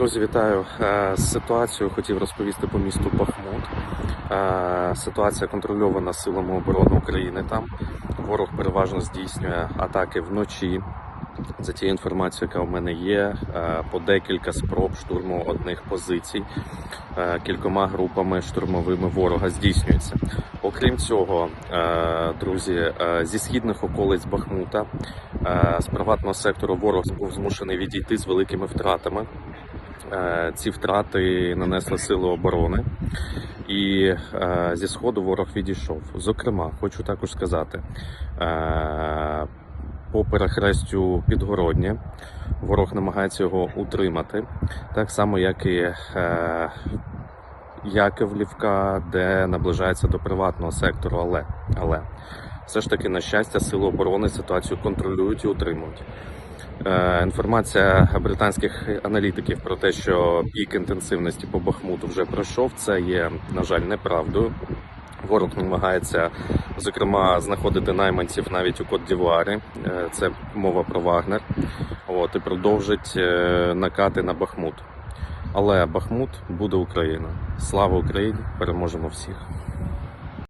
Друзі, вітаю. Е, Ситуацію хотів розповісти по місту Бахмут. Е, Ситуація контрольована силами оборони України. Там ворог переважно здійснює атаки вночі. За тією інформацією, яка в мене є, е, по декілька спроб штурму одних позицій кількома групами штурмовими ворога здійснюється. Окрім цього, друзі, зі східних околиць Бахмута з приватного сектору ворог був змушений відійти з великими втратами. Е, Ці втрати нанесли сили оборони, і е, зі сходу ворог відійшов. Зокрема, хочу також сказати. е, По перехрестю Підгороднє ворог намагається його утримати, так само як і е, де наближається до приватного сектору. Але, але все ж таки, на щастя, сили оборони ситуацію контролюють і утримують. Е, Інформація британських аналітиків про те, що пік інтенсивності по Бахмуту вже пройшов, це є, на жаль, неправдою. Ворог намагається, зокрема, знаходити найманців навіть у Кот-Дівуарі. Е, Це мова про Вагнер. От, і продовжить е, накати на Бахмут. Але Бахмут буде Україна. Слава Україні! Переможемо всіх!